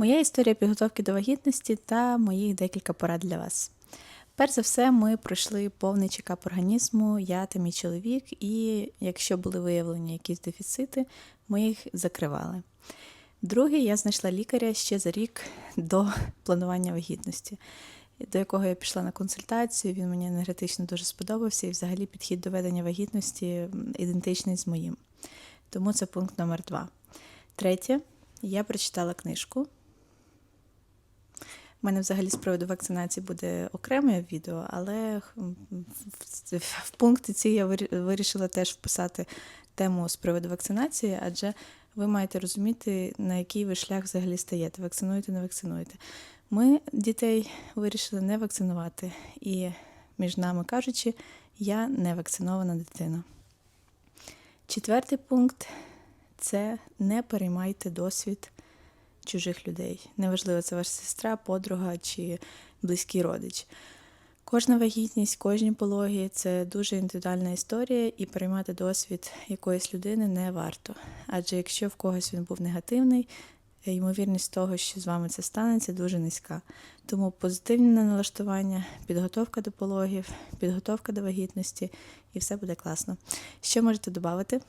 Моя історія підготовки до вагітності та моїх декілька порад для вас. Перш за все, ми пройшли повний чекап організму, я та мій чоловік, і якщо були виявлені якісь дефіцити, ми їх закривали. Друге, я знайшла лікаря ще за рік до планування вагітності, до якого я пішла на консультацію. Він мені енергетично дуже сподобався, і взагалі підхід до ведення вагітності ідентичний з моїм. Тому це пункт номер два. Третє, я прочитала книжку. У мене взагалі з приводу вакцинації буде окреме відео, але в пункті ці я вирішила теж вписати тему з приводу вакцинації, адже ви маєте розуміти, на який ви шлях взагалі стаєте, вакцинуєте, не вакцинуєте. Ми дітей вирішили не вакцинувати, і між нами кажучи, я не вакцинована дитина. Четвертий пункт це не переймайте досвід чужих людей. Неважливо, це ваша сестра, подруга чи близький родич. Кожна вагітність, кожні пологи це дуже індивідуальна історія, і переймати досвід якоїсь людини не варто. Адже якщо в когось він був негативний, ймовірність того, що з вами це станеться, дуже низька. Тому позитивне налаштування, підготовка до пологів, підготовка до вагітності, і все буде класно. Що можете додати?